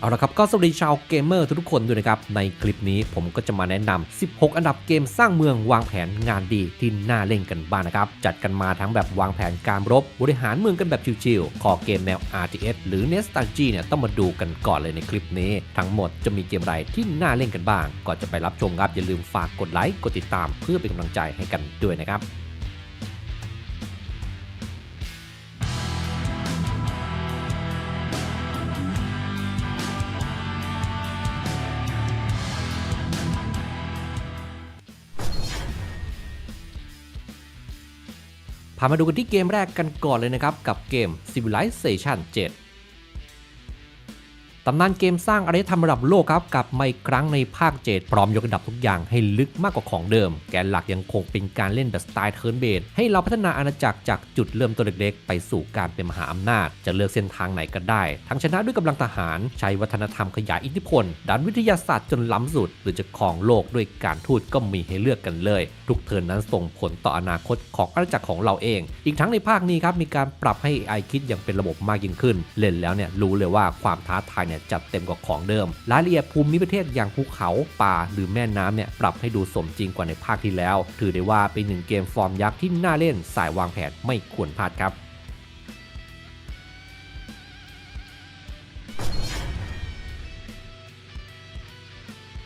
เอาละครับก็สวัสดีชาวเกมเมอร์ทุกคนด้วยนะครับ ในคลิปนี้ผมก็จะมาแนะนำ16 อันดับเกมสร้างเมืองวางแผนงานดีที่น่าเล่นกันบ้างนะครับ จัดกันมาทั้งแบบวางแผนการรบบริหารเมืองกันแบบชิวๆคอเกมแนว RTS หรือ n e s t a g i เนี่ยต้องมาดูกันก่อนเลยในคลิปนี้ ทั้งหมดจะมีเกมอะไรที่น่าเล่นกันบ้าง ก่อนจะไปรับชมครับอย่าลืมฝากกดไลค์กดติดตาม เพื่อเป็นกำลังใจให้กันด้วยนะครับ พามาดูกันที่เกมแรกกันก่อนเลยนะครับ กับเกม Civilization 7 ตำนานเกมสร้างอารยธรรมระดับโลกครับกลับมาอีกครั้งในภาค7พร้อมยกระดับทุกอย่างให้ลึกมากกว่าของเดิม แกนหลักยังคงเป็นการเล่นแบบสไตล์เทิร์นเบสให้เราพัฒนาอาณาจักรจากจุดเริ่มต้นเล็กๆ ไปสู่การเป็นมหาอำนาจ จะเลือกเส้นทางไหนก็ได้ ทั้งชนะด้วยกำลังทหารใช้วัฒนธรรมขยายอิทธิพลด้านวิทยาศาสตร์จนล้ำสุด หรือจะครองโลกด้วยการทูตก็มีให้เลือกกันเลย ทุกเทิร์นนั้นส่งผลต่ออนาคตของอาณาจักรของเราเอง อีกทั้งในภาคนี้ครับมีการปรับให้ AI คิดอย่างเป็นระบบมากยิ่งขึ้น เล่นแล้วเนี่ยรู้เลยว่าความท้าทายเนี่ยจัดเต็มกว่าของเดิม รายละเอียดภูมิประเทศอย่างภูเขาป่าหรือแม่น้ำเนี่ยปรับให้ดูสมจริงกว่าในภาคที่แล้ว ถือได้ว่าเป็นหนึ่งเกมฟอร์มยักษ์ที่น่าเล่นสายวางแผนไม่ควรพลาดครับ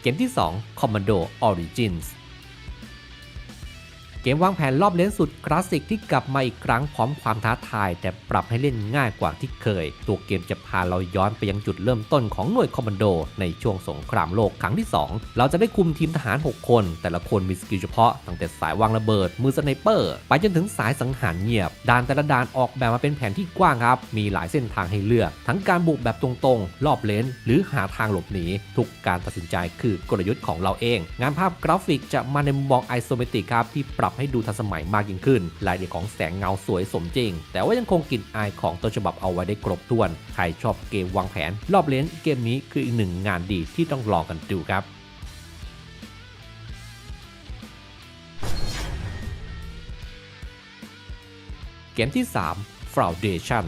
เกมที่ 2 Commando Origins เกมวางแผนรอบเลนสุดคลาสสิกที่กลับมาอีกครั้งพร้อมความท้าทาย แต่ปรับให้เล่นง่ายกว่าที่เคย ตัวเกมจะพาเราย้อนไปยังจุดเริ่มต้นของหน่วยคอมมานโด ในช่วงสงครามโลกครั้งที่ 2 เราจะได้คุมทีมทหาร 6 คน แต่ละคนมีสกิลเฉพาะตั้งแต่สายวางระเบิด มือสไนเปอร์ ไปจนถึงสายสังหารเงียบด่านแต่ละด่านออกแบบมาเป็นแผนที่กว้างครับ มีหลายเส้นทางให้เลือก ทั้งการบุกแบบตรงๆรอบเลนหรือหาทางหลบหนีทุกการตัดสินใจคือกลยุทธ์ของเราเอง งานภาพกราฟิกจะมาในมุมมองไอโซเมตริกครับที่ปรับให้ดูทันสมัยมากยิ่งขึ้น รายละเอียดของแสงเงาสวยสมจริง แต่ว่ายังคงกลิ่นอายของต้นฉบับเอาไว้ได้ครบถ้วน ใครชอบเกมวางแผน รอบเลนเกมนี้คืออีกหนึ่งงานดีที่ต้องลองกันดูครับเกมที่ 3 Foundation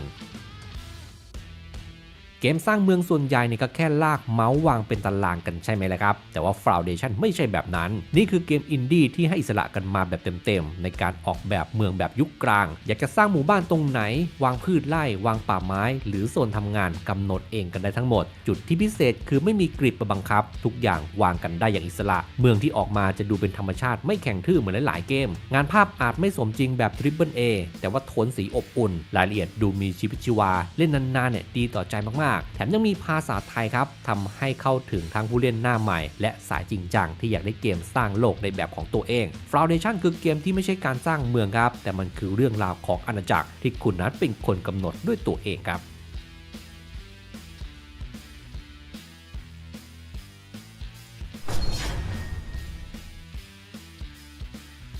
เกมสร้างเมืองส่วนใหญ่เนี่ยก็แค่ลากเมาส์วางเป็นตารางกันใช่ไหมล่ะครับ แต่ว่า Foundation ไม่ใช่แบบนั้น นี่คือเกมอินดี้ที่ให้อิสระกันมาแบบเต็มๆ ในการออกแบบเมืองแบบยุคกลาง อยากจะสร้างหมู่บ้านตรงไหน วางพืชไร่ วางป่าไม้ หรือโซนทำงานกำหนดเองกันได้ทั้งหมด จุดที่พิเศษคือไม่มีกริบมาบังคับ ทุกอย่างวางกันได้อย่างอิสระ เมืองที่ออกมาจะดูเป็นธรรมชาติไม่แข็งทื่อเหมือนหลายๆเกม งานภาพอาจไม่สมจริงแบบ Triple A แต่ว่าโทนสีอบอุ่น รายละเอียดดูมีชีวิตชีวา เล่นนานๆเนี่ยดีต่อใจมากๆแถมยังมีภาษาไทยครับทำให้เข้าถึงทั้งผู้เล่นหน้าใหม่ และสายจริงจังที่อยากได้เกมสร้างโลกในแบบของตัวเอง Foundation คือเกมที่ไม่ใช่การสร้างเมืองครับ แต่มันคือเรื่องราวของอาณาจักรที่คุณนั้นเป็นคนกำหนดด้วยตัวเองครับ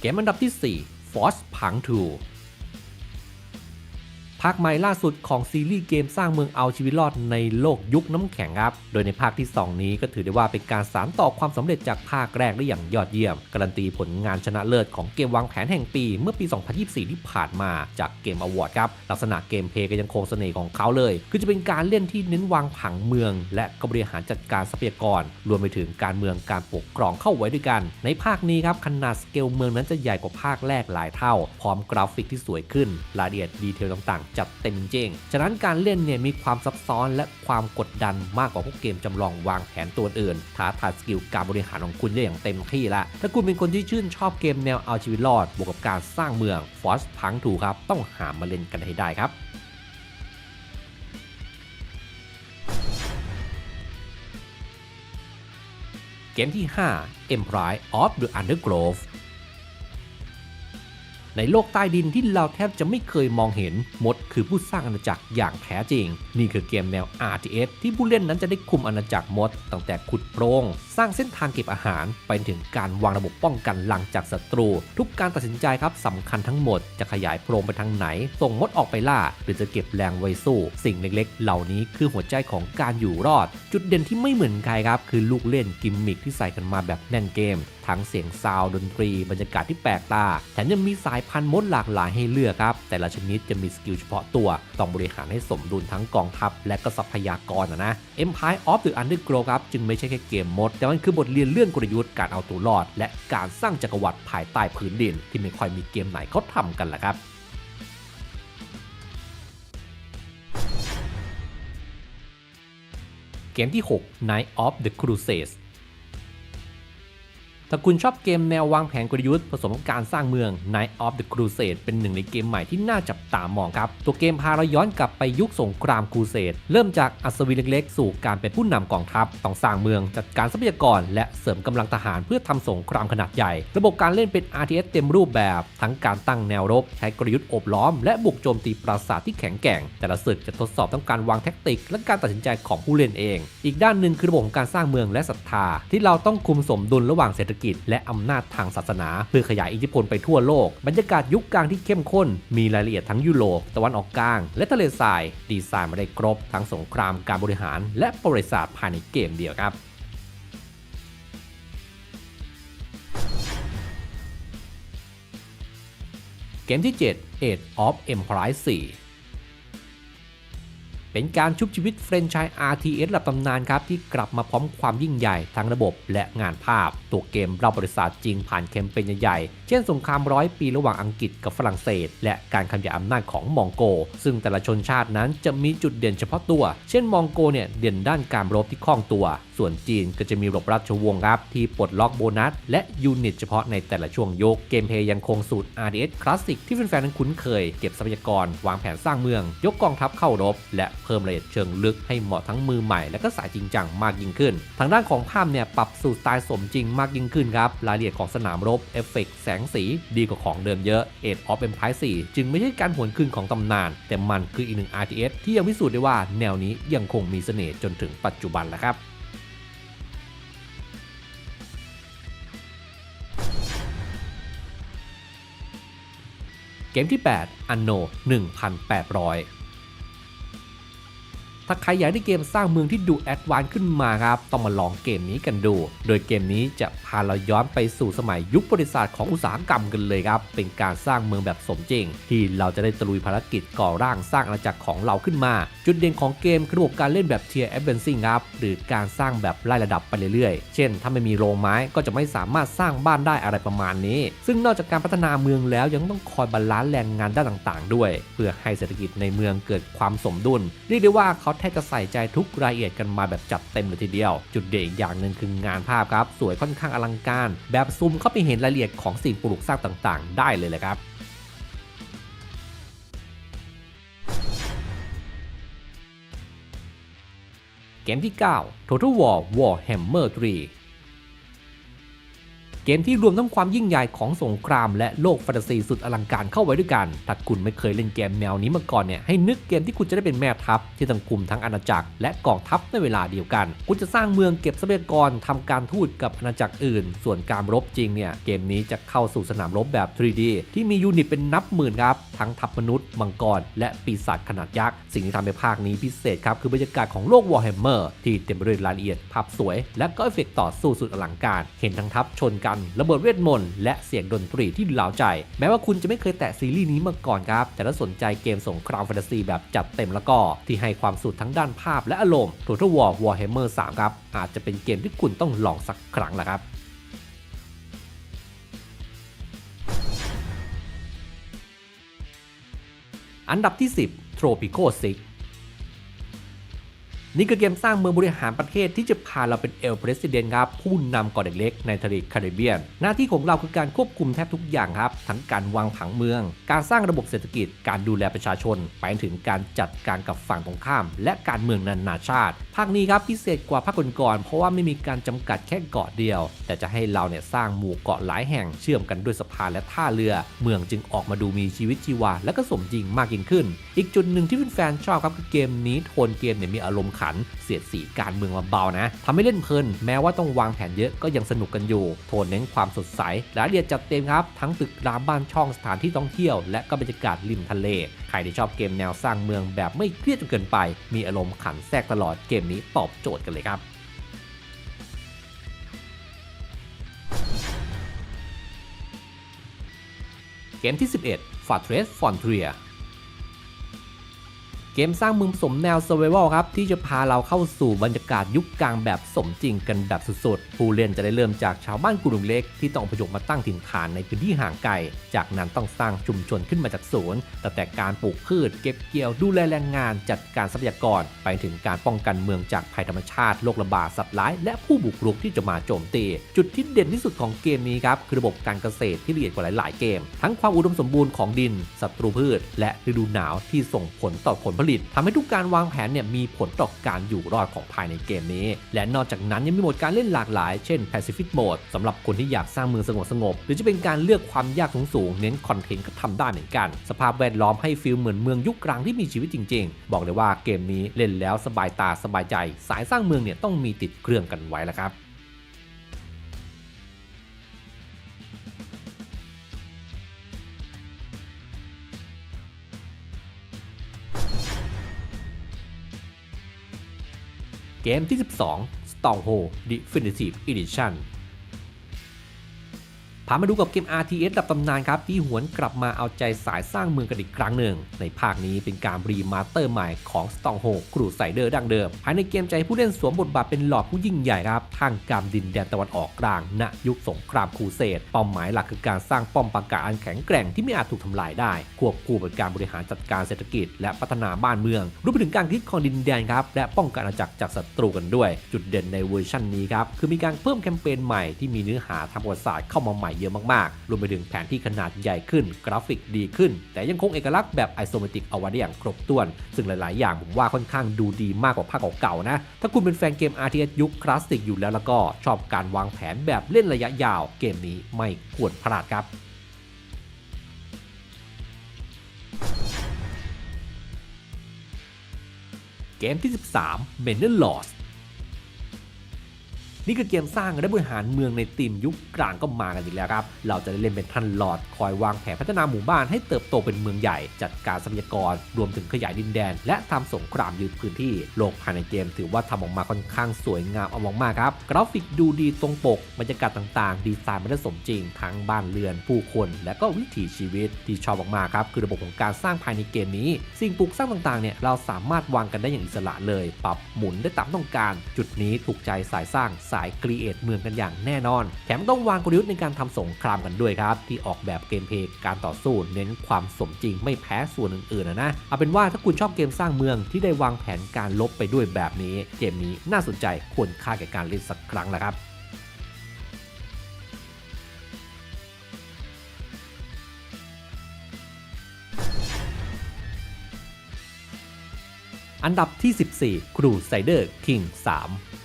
เกมอันดับที่ 4 Force Punk 2 ภาคใหม่ล่าสุดของซีรีส์เกมสร้างเมืองเอาชีวิตรอดในโลกยุคน้ำแข็งครับ โดยในภาคที่ 2 นี้ก็ถือได้ว่าเป็นการสานต่อความสำเร็จจากภาคแรกได้อย่างยอดเยี่ยม การันตีผลงานชนะเลิศของเกมวางแผนแห่งปีเมื่อปี 2024 ที่ผ่านมาจากเกมอวอร์ดครับ ลักษณะเกมเพย์ก็ยังคงเสน่ห์ของเขาเลย คือจะเป็นการเล่นที่เน้นวางผังเมือง และกบริหารจัดการทรัพยากร รวมไปถึงการเมืองการปกครองเข้าไว้ด้วยกัน ในภาคนี้ครับขนาดสเกลเมืองนั้นจะใหญ่กว่าภาคแรกหลายเท่า พร้อมกราฟิกที่สวยขึ้นรายละเอียดดีเทลต่างจัดเต็มจริงฉะนั้นการเล่นเนี่ยมีความซับซ้อนและความกดดันมากกว่าพวกเกมจำลองวางแผนตัวอื่นท้าทายสกิลการบริหารของคุณได้อย่างเต็มที่ละ ถ้าคุณเป็นคนที่ชื่นชอบเกมแนวเอาชีวิตรอด บวกกับการสร้างเมือง Force พังถูครับ ต้องหามาเล่นกันให้ได้ครับเกมที่ 5 Empire of the Undergrowth ในโลกใต้ดินที่เราแทบจะไม่เคยมองเห็นมดคือผู้สร้างอาณาจักรอย่างแท้จริง นี่คือเกมแนว RTS ที่ผู้เล่นนั้นจะได้คุมอาณาจักรมด ตั้งแต่ขุดโพรง สร้างเส้นทางเก็บอาหารไปถึงการวางระบบป้องกันหลังจากศัตรู ทุกการตัดสินใจครับสำคัญทั้งหมดจะขยายโพรงไปทางไหน ส่งมดออกไปล่า หรือจะเก็บแรงไว้สู้ สิ่งเล็กๆ เหล่านี้คือหัวใจของการอยู่รอด จุดเด่นที่ไม่เหมือนใครครับคือลูกเล่นกิมมิคที่ใส่กันมาแบบแน่นเกม ทั้งเสียงซาวด์ดนตรีบรรยากาศที่แปลกตาแถมยังมีสายพันธุ์มดหลากหลายให้เลือกครับ แต่ละชนิดจะมีสกิลเฉพาะตัว ต้องบริหารให้สมดุลทั้งกองทัพ และก็ทรัพยากรนะนะ Empire of the Undergrow ครับจึงไม่ใช่แค่เกมมด แต่มันคือบทเรียนเรื่องกลยุทธ์การเอาตัวรอด และการสร้างจักรวรรดิภายใต้พื้นดิน ที่ไม่ค่อยมีเกมไหนเขาทำกันละครับเกมที่ 6 Night of the Crusades ถ้าคุณชอบเกมแนววางแผนกลยุทธ์ผสมกับการสร้างเมือง Night of the Crusade เป็นหนึ่งในเกมใหม่ที่น่าจับตามองครับ ตัวเกมพาเราย้อนกลับไปยุคสงครามครูเสดเริ่มจากอัศวินเล็กๆ สู่การเป็นผู้นำกองทัพต้องสร้างเมืองจัดการทรัพยากร และเสริมกำลังทหารเพื่อทำสงครามขนาดใหญ่ ระบบการเล่นเป็น RTS เต็มรูปแบบ ทั้งการตั้งแนวรบ ใช้กลยุทธ์อบล้อม และบุกโจมตีปราสาทที่แข็งแกร่ง แต่ละศึกจะทดสอบทั้งการวางแท็กติก และการตัดสินใจของผู้เล่นเอง อีกด้านหนึ่งคือระบบของการสร้างเมืองและศรัทธาที่เราต้องคุมสมดุลระหว่างเศรษฐกิจ และอำนาจทางศาสนา เพื่อขยายอิทธิพลไปทั่วโลก บรรยากาศยุคกลางที่เข้มข้น มีรายละเอียดทั้งยุโรปตะวันออกกลาง และทะเลทราย ดีไซน์มาได้ครบ ทั้งสงครามการบริหาร และประวัติศาสตร์ภายในเกมเดียวครับเกมที่ 7 Age of Empires 4 เป็นการชุบชีวิตเฟรนไชส์ RTS ระดับตำนานครับที่กลับมาพร้อมความยิ่งใหญ่ทั้งระบบและงานภาพ ตัวเกมเราบริษัทจริงผ่านแคมเปญใหญ่ๆ เช่นสงครามร้อยปีระหว่างอังกฤษกับฝรั่งเศส และการขยายอำนาจของมองโก ซึ่งแต่ละชนชาตินั้นจะมีจุดเด่นเฉพาะตัว เช่นมองโกเนี่ยเด่นด้านการรบที่คล่องตัวส่วนจีนก็จะมีระบบราชวงศ์ครับที่ปลดล็อกโบนัส และยูนิตเฉพาะในแต่ละช่วงยกเกมเพย์ยังคงสูตร RDS คลาสสิกที่แฟนๆนั้นคุ้นเคย เก็บทรัพยากร วางแผนสร้างเมือง ยกกองทัพเข้ารบ และเพิ่มรายละเอียดเชิงลึกให้เหมาะทั้งมือใหม่และก็สายจริงจังมากยิ่งขึ้น ทางด้านของภาพเนี่ยปรับสู่สไตล์สมจริงมากยิ่งขึ้นครับรายละเอียดของสนามรบเอฟเฟกต์แสงสี ดีกว่าของเดิมเยอะ Age of Empire 4จึงไม่ใช่การหวนคืนของตำนาน แต่มันคืออีกหนึ่ง RTS ที่ยังพิสูจน์ได้ว่าแนวนี้ยังคงมีเสน่ห์จนถึงปัจจุบันแหละครับ เกมที่ 8 อันโน 1800 ถ้าใครอยากได้เกมสร้างเมืองที่ดูแอดวานซ์ขึ้นมาครับ ต้องมาลองเกมนี้กันดู โดยเกมนี้จะพาเราย้อนไปสู่สมัยยุคบริษัทของอุตสาหกรรมกันเลยครับ เป็นการสร้างเมืองแบบสมจริง ที่เราจะได้ตลุยภารกิจก่อร่างสร้างอาณาจักรของเราขึ้นมา จุดเด่นของเกมคือระบบการเล่นแบบเทียร์แอดเวนซิงครับ หรือการสร้างแบบไล่ระดับไปเรื่อยๆ เช่น ถ้าไม่มีโรงไม้ก็จะไม่สามารถสร้างบ้านได้อะไรประมาณนี้ ซึ่งนอกจากการพัฒนาเมืองแล้วยังต้องคอยบาลานซ์แรงงานด้านต่าง ๆ ด้วย เพื่อให้เศรษฐกิจในเมืองเกิดความสมดุล เรียกได้ว่าเขาแทบจะใส่ใจทุกรายละเอียดกันมาแบบจัดเต็มเลยทีเดียว จุดเด่นอีกอย่างหนึ่งคืองานภาพครับ สวยค่อนข้างอลังการ แบบซูมเข้าไปเห็นรายละเอียดของสิ่งปลูกสร้างต่างๆ ได้เลยแหละครับเกมที่ 9 Total War Warhammer 3 เกมที่รวมทั้งความยิ่งใหญ่ของสงครามและโลกแฟนตาซีสุดอลังการเข้าไว้ด้วยกัน ถ้าคุณไม่เคยเล่นเกมแนวนี้มาก่อนเนี่ย ให้นึกเกมที่คุณจะได้เป็นแม่ทัพ ที่ต้องคุมทั้งอาณาจักรและกองทัพในเวลาเดียวกัน คุณจะสร้างเมืองเก็บทรัพยากรทำการทูตกับอาณาจักรอื่น ส่วนการรบจริงเนี่ย เกมนี้จะเข้าสู่สนามรบแบบ 3D ที่มียูนิตเป็นนับหมื่นครับ ทั้งทัพมนุษย์ มังกร และปีศาจขนาดยักษ์ สิ่งที่ทำให้ภาคนี้พิเศษครับคือบรรยากาศของโลก Warhammer ที่เต็มไปด้วยรายละเอียด ภาพสวย และก็เอฟเฟกต์ต่อสู้สุดอลังการ เห็นทั้งทัพชนกันระเบิดเวทมนต์และเสียงดนตรีที่เลาใจ แม้ว่าคุณจะไม่เคยแตะซีรีส์นี้มาก่อนครับ แต่ถ้าสนใจเกมสงครามแฟนตาซีแบบจัดเต็มแล้วก็ ที่ให้ความสุดทั้งด้านภาพและอารมณ์ Total War Warhammer 3 ครับ อาจจะเป็นเกมที่คุณต้องลองสักครั้งแหละครับอันดับที่ 10 Tropico 6 นี่คือเกมสร้างเมืองบริหารประเทศที่จะพาเราเป็นเอลเพรส i เดนครับผู้นำเกาะเด็กเล็กในทะเลแคริบเบียน หน้าที่ของเราคือการควบคุมแทบทุกอย่างครับ ทั้งการวางผังเมือง การสร้างระบบเศรษฐกิจ การดูแลประชาชน ไปถึงการจัดการกับฝั่งตรงข้าม และการเมืองนานาชาติ ภาคนี้ครับพิเศษกว่าภาคก่อนๆเพราะว่าไม่มีการจำกัดแค่เกาะเดียว แต่จะให้เราเนี่ยสร้างหมู่เกาะหลายแห่งเชื่อมกันด้วยสะพานและท่าเรือ เมืองจึงออกมาดูมีชีวิตชีวาและก็สมจริงมากยิ่งขึ้น อีกจุดหนึ่งที่แฟนๆชอบครับคือเกมนี้โทนเกมเนี่ยมีอารมณ์ขัน เสียดสีการเมืองมาเบานะทำให้เล่นเพลิน แม้ว่าต้องวางแผนเยอะก็ยังสนุกกันอยู่ โทนเน้นความสดใสรายละเอียดจัดเต็มครับ ทั้งตึกรามบ้านช่องสถานที่ท่องเที่ยว และก็บรรยากาศริมทะเล ใครที่ชอบเกมแนวสร้างเมืองแบบไม่เครียดจนเกินไป มีอารมณ์ขันแทรกตลอดเกมนี้ตอบโจทย์กันเลยครับเเกมที่ 11 Fortress Frontier เกมสร้างเมืองสมแนว Survival ครับ ที่จะพาเราเข้าสู่บรรยากาศยุคกลางแบบสมจริงกันแบบสุดๆ ผู้เล่นจะได้เริ่มจากชาวบ้านกลุ่มเล็กที่ต้องอพยพมาตั้งถิ่นฐานในพื้นที่ห่างไกล จากนั้นต้องสร้างชุมชนขึ้นมาจากศูนย์ตั้งแต่การปลูกพืช เก็บเกี่ยวดูแลแรงงาน จัดการทรัพยากร ไปถึงการป้องกันเมืองจากภัยธรรมชาติโรคระบาดสัตว์ร้าย และผู้บุกรุกที่จะมาโจมตี จุดที่เด่นที่สุดของเกมนี้ครับคือระบบการเกษตรที่ละเอียดกว่าหลาย ๆ เกม ทั้งความอุดมสมบูรณ์ของดินศัตรูพืช และฤดูหนาวที่ส่งผลต่อผลผลิตทำให้ทุกการวางแผนเนี่ยมีผลต่อการอยู่รอดของภายในเกมนี้ และนอกจากนั้นยังมีโหมดการเล่นหลากหลาย เช่น Pacific Mode สำหรับคนที่อยากสร้างเมืองสงบสงบๆหรือจะเป็นการเลือกความยากสูงๆเน้นคอนเทนต์ก็ทำได้เหมือนกัน สภาพแวดล้อมให้ฟีลเหมือนเมืองยุคกลางที่มีชีวิตจริง ๆ บอกเลยว่าเกมนี้เล่นแล้วสบายตาสบายใจ สายสร้างเมืองเนี่ยต้องมีติดเครื่องกันไว้แล้วครับ เกมที่ 12 Stronghold Definitive Edition พามาดูกับเกม RTS ดับตำนานครับที่หวนกลับมาเอาใจสายสร้างเมืองกันอีกครั้งหนึ่ง ในภาคนี้เป็นการรีมาสเตอร์ใหม่ของ s t o n g h o l d ครูไซเดอร์ดังเดิม ภายในเกมใจผู้เล่นสวมบทบาทเป็นหลอดผู้ยิ่งใหญ่ครับทางกางดินแดนตะวันออกกลาง ณ ยุคสงครามครูเสดเป้าหมายหลักคือการสร้างป้อมปราการอันแข็งแกร่งที่ไม่อาจถูกทำลายได้ ควบคู่กับการบริหารจัดการเศรษฐกิจ และพัฒนาบ้านเมืองรวมไปถึงการคิดของดินแดนครับและป้องกันอาณาจักรจากศัตรูกันด้วย จุดเด่นในเวอร์ชันนี้ครับคือมีการเพิ่มแคมเปญใหม่ที่มีเนื้อหาทางประวัติศาสตร์เข้ามาใหม่เยอะมากๆ รวมไปถึงแผนที่ขนาดใหญ่ขึ้น กราฟิกดีขึ้น แต่ยังคงเอกลักษณ์แบบไอโซเมตริกเอาไว้ได้อย่างครบถ้วน ซึ่งหลาย ๆ อย่างผมว่าค่อนข้างดูดีมากกว่าภาคเก่าๆนะ ถ้าคุณเป็นแฟนเกม RTS ยุคคลาสสิกอยู่แล้วแล้วก็ชอบการวางแผนแบบเล่นระยะยาว เกมนี้ไม่ควรพลาดครับเกมที่ 13 m e n e l o s นี่คือเกมสร้างและบริหารเมืองในธีมยุคกลางก็มากันอีกแล้วครับ เราจะได้เล่นเป็นท่านหลอดคอยวางแผนพัฒนาหมู่บ้านให้เติบโตเป็นเมืองใหญ่ จัดการทรัพยากรรวมถึงขยายดินแดน และทำสงครามยึดพื้นที่โลกภายในเกม ถือว่าทำออกมาค่อนข้างสวยงามเอามากๆครับ กราฟิกดูดีตรงปกบรรยากาศต่างๆ ดีไซน์มาได้สมจริง ทั้งบ้านเรือน ผู้คน และก็วิถีชีวิตที่ชอบมากๆครับคือระบบของการสร้างภายในเกมนี้ สิ่งปลูกสร้างต่างๆเนี่ยเราสามารถวางกันได้อย่างอิสระเลย ปรับหมุนได้ตามต้องการ จุดนี้ถูกใจสายสร้างสายครีเอทเมืองกันอย่างแน่นอน แถมต้องวางกลยุทธ์ในการทำสงครามกันด้วยครับ ที่ออกแบบเกมเพลย์การต่อสู้เน้นความสมจริงไม่แพ้ส่วนอื่นๆนะนะเอาเป็นว่าถ้าคุณชอบเกมสร้างเมืองที่ได้วางแผนการลบไปด้วยแบบนี้ เกมนี้น่าสนใจควรค่าแก่การเล่นสักครั้งนะครับอันดับที่ 14 Crusader King 3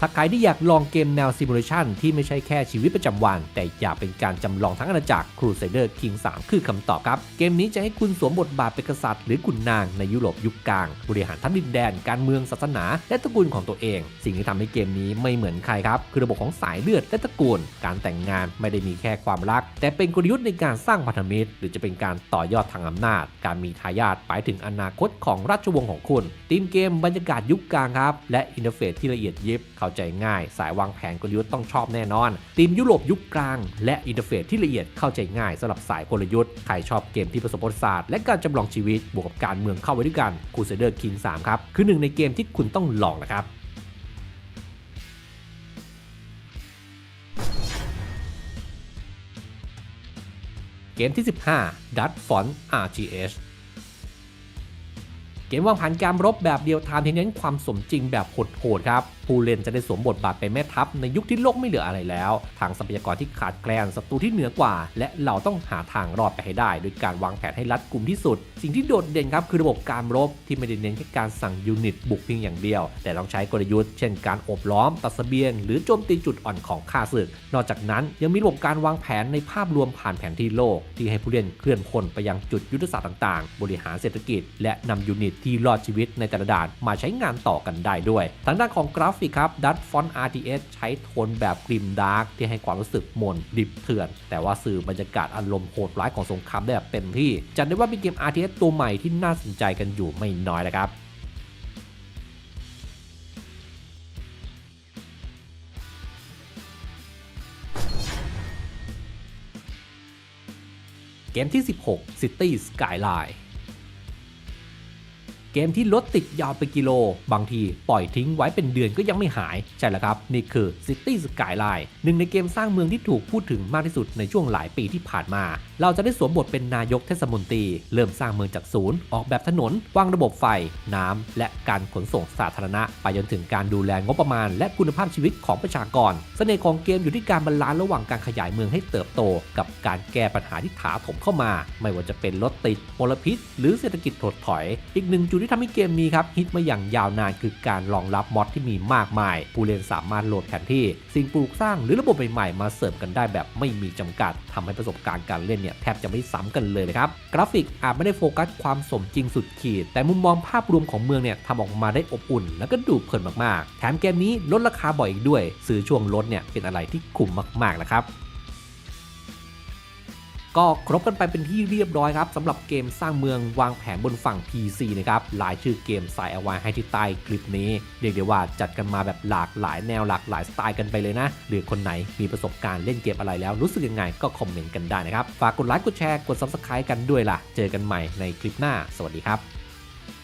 ถ้าใครที่อยากลองเกมแนวซิมูเลชันที่ไม่ใช่แค่ชีวิตประจำวัน แต่อยากเป็นการจำลองทั้งอาณาจักร Crusader King 3 คือคำตอบครับ เกมนี้จะให้คุณสวมบทบาทเป็นกษัตริย์หรือขุนนางในยุโรปยุคกลาง บริหารทั้งดินแดน การเมืองศาสนา และตระกูลของตัวเอง สิ่งที่ทำให้เกมนี้ไม่เหมือนใครครับ คือระบบของสายเลือดและตระกูล การแต่งงานไม่ได้มีแค่ความรัก แต่เป็นกลยุทธ์ในการสร้างพันธมิตร หรือจะเป็นการต่อยอดทางอำนาจ การมีทายาทไปถึงอนาคตของราชวงศ์ของคุณทีมเกมบรรยากาศยุคกลางครับและอินเทอร์เฟซที่ละเอียดยิบเขาใจง่าย สายวางแผนกลยุทธ์ต้องชอบแน่นอนทีมยุโรปยุคกลาง และอินเทอร์เฟซที่ละเอียดเข้าใจง่ายสำหรับสายกลยุทธ์ใครชอบเกมที่ผสมประวัติศาสตร์และการจำลองชีวิตบวกกับการเมืองเข้าไว้ด้วยกัน Crusader King 3ครับคือหนึ่งในเกมที่คุณต้องลองนะครับเกมที่ 15 d u t Font RTS เกมวางแผนการรบแบบเดียวทามที่เน้นความสมจริงแบบโหดๆครับ ผู้เล่นจะได้สวมบทบาทเป็นแม่ทัพในยุคที่โลกไม่เหลืออะไรแล้วทางทรัพยากรที่ขาดแคลนศัตรูที่เหนือกว่า และเราต้องหาทางรอดไปให้ได้โดยการวางแผนให้รัดกุมที่สุด สิ่งที่โดดเด่นครับคือระบบการรบที่ไม่ได้เน้นแค่การสั่งยูนิตบุกเพียงอย่างเดียว แต่ต้องใช้กลยุทธ์เช่นการโอบล้อมตัดเสบียง หรือโจมตีจุดอ่อนของข้าศึก นอกจากนั้นยังมีระบบการวางแผนในภาพรวมผ่านแผนที่โลก ที่ให้ผู้เล่นเคลื่อนพลไปยังจุดยุทธศาสตร์ต่างๆ บริหารเศรษฐกิจ และนำยูนิตที่รอดชีวิตในแต่ละด่านมาใช้งานต่อกันได้ด้วย ทางด้านของกราฟกครับดัตฟอนต์ RTS ใช้โทนแบบกริมดาร์กที่ให้ความรู้สึกมนดิบเถื่อน แต่ว่าสื่อบรรยากาศอารมณ์โหดร้ายของสงครามได้แบบเต็มที่ จัดได้ว่าเป็นเกม RTS ตัวใหม่ที่น่าสนใจกันอยู่ไม่น้อยนะครับเกมที่ 16 City Skyline มที่รถติดยาวไปกิโล บางทีปล่อยทิ้งไว้เป็นเดือนก็ยังไม่หาย ใช่แล้วครับ นี่คือ City Skyline หนึ่งในเกมสร้างเมืองที่ถูกพูดถึงมากที่สุดในช่วงหลายปีที่ผ่านมา เราจะได้สวมบทเป็นนายกเทศมนตรี เริ่มสร้างเมืองจากศูนย์ ออกแบบถนน วางระบบไฟ น้ำและการขนส่งสาธารณะ ไปจนถึงการดูแลงบประมาณ และคุณภาพชีวิตของประชากร เสน่ห์ของเกมอยู่ที่การบาลานซ์ระหว่างการขยายเมืองให้เติบโต กับการแก้ปัญหาที่ถาถมเข้ามา ไม่ว่าจะเป็นรถติดมลพิษ หรือเศรษฐกิจถดถอย อีกหนึ่งจุดที่ทำให้เกมนี้ครับฮิตมาอย่างยาวนานคือการรองรับมอดที่มีมากมาย ผู้เล่นสามารถโหลดแผนที่ สิ่งปลูกสร้างหรือระบบใหม่ๆมาเสริมกันได้แบบไม่มีจำกัดทำให้ประสบการณ์การเล่นเนี่ยแทบจะไม่ซ้ำกันเลยนะครับกราฟิกอาจไม่ได้โฟกัสความสมจริงสุดขีด แต่มุมมองภาพรวมของเมืองเนี่ยทำออกมาได้อบอุ่น แล้วก็ดูเพลินมากๆ แถมเกมนี้ลดราคาบ่อยอีกด้วย ซื้อช่วงลดเนี่ยเป็นอะไรที่คุ้มมากๆนะครับ ก็ครบกันไปเป็นที่เรียบร้อยครับสำหรับเกมสร้างเมืองวางแผนบนฝั่ง PC นะครับหลายชื่อเกมใส่เอาไว้ให้ที่ใต้คลิปนี้ เรียกได้ว่าจัดกันมาแบบหลากหลายแนวหลากหลายสไตล์กันไปเลยนะ หรือคนไหนมีประสบการณ์เล่นเกมอะไรแล้วรู้สึกยังไงก็คอมเมนต์กันได้นะครับ ฝากกดไลค์กดแชร์กด Subscribe กันด้วยล่ะ เจอกันใหม่ในคลิปหน้า สวัสดีครับ